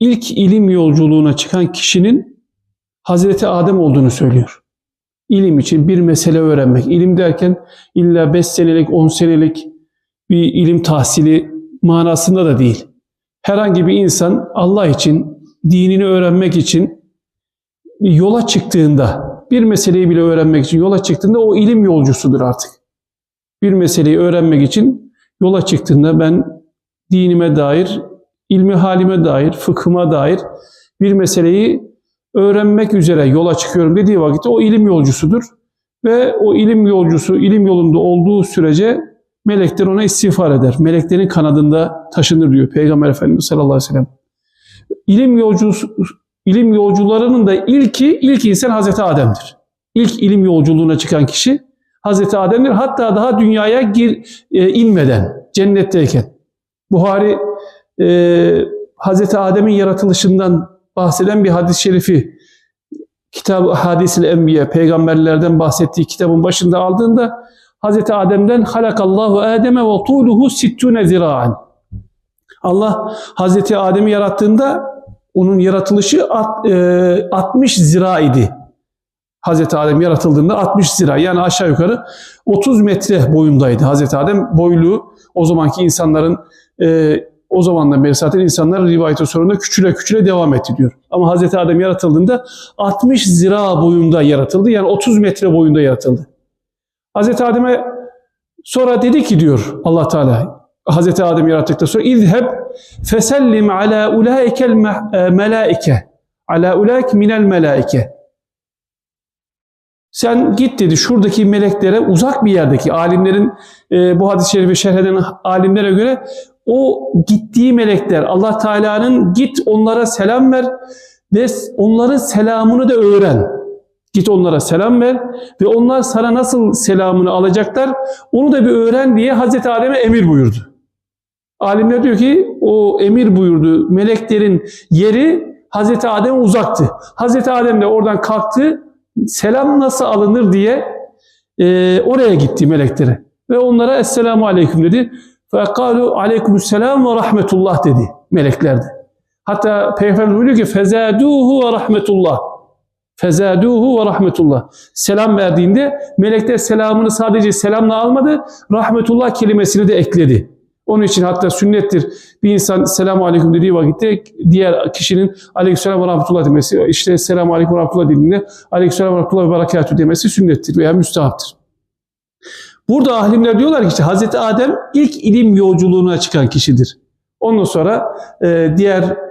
ilk ilim yolculuğuna çıkan kişinin Hazreti Adem olduğunu söylüyor. İlim için bir mesele öğrenmek. İlim derken illa 5 senelik, 10 senelik bir ilim tahsili manasında da değil. Herhangi bir insan Allah için, dinini öğrenmek için yola çıktığında, bir meseleyi bile öğrenmek için yola çıktığında o ilim yolcusudur artık. Bir meseleyi öğrenmek için yola çıktığında ben dinime dair, ilmi halime dair, fıkhıma dair bir meseleyi öğrenmek üzere yola çıkıyorum dediği vakitte o ilim yolcusudur. Ve o ilim yolcusu ilim yolunda olduğu sürece melekler ona istiğfar eder. Meleklerin kanadında taşınır diyor Peygamber Efendimiz sallallahu aleyhi ve sellem. İlim yolcusu ilim yolcularının da ilki ilk insan Hazreti Adem'dir. İlk ilim yolculuğuna çıkan kişi Hazreti Adem'dir. Hatta daha dünyaya gir, e, inmeden cennetteyken. Buhari e, Hazreti Adem'in yaratılışından bahseden bir hadis-i şerifi Kitab-ı Hadis-i Enbiya peygamberlerden bahsettiği kitabın başında aldığında Hazreti Adem'den halakallahu Adem'e ve tuluhu sittune ziraan. Allah Hazreti Adem'i yarattığında onun yaratılışı at, e, 60 zira idi. Hazreti Adem yaratıldığında 60 zira yani aşağı yukarı 30 metre boyundaydı Hazreti Adem. Boylu o zamanki insanların e, o zamandan beri zaten insanlar rivayete sorunda küçüle küçüle devam etti diyor. Ama Hazreti Adem yaratıldığında 60 zira boyunda yaratıldı. Yani 30 metre boyunda yaratıldı. Hazreti Adem'e sonra dedi ki diyor Allah Teala Hazreti Adem yarattıktan sonra İzheb fesellim ala ulaikel melaike ala ulaik minel melaike sen git dedi şuradaki meleklere uzak bir yerdeki alimlerin e, bu hadis-i şerifi şerh eden alimlere göre o gittiği melekler Allah Teala'nın git onlara selam ver ve onların selamını da öğren. Git onlara selam ver ve onlar sana nasıl selamını alacaklar onu da bir öğren diye Hazreti Adem'e emir buyurdu. Alimler diyor ki o emir buyurdu meleklerin yeri Hazreti Adem'e uzaktı. Hazreti Adem de oradan kalktı selam nasıl alınır diye e, oraya gitti meleklere. Ve onlara Esselamu Aleyküm dedi. Fekalu aleykümselam ve rahmetullah dedi melekler de. Hatta Peygamber diyor ki fezaduhu ve rahmetullah. Fezaduhu ve rahmetullah. Selam verdiğinde melekler selamını sadece selamla almadı, rahmetullah kelimesini de ekledi. Onun için hatta sünnettir bir insan selamu aleyküm dediği vakitte diğer kişinin aleykümselam ve rahmetullah demesi, işte selamu aleyküm ve rahmetullah dediğinde aleykümselam ve rahmetullah ve berekatü demesi sünnettir veya müstahaptır. Burada alimler diyorlar ki işte Hazreti Adem ilk ilim yolculuğuna çıkan kişidir. Ondan sonra e, diğer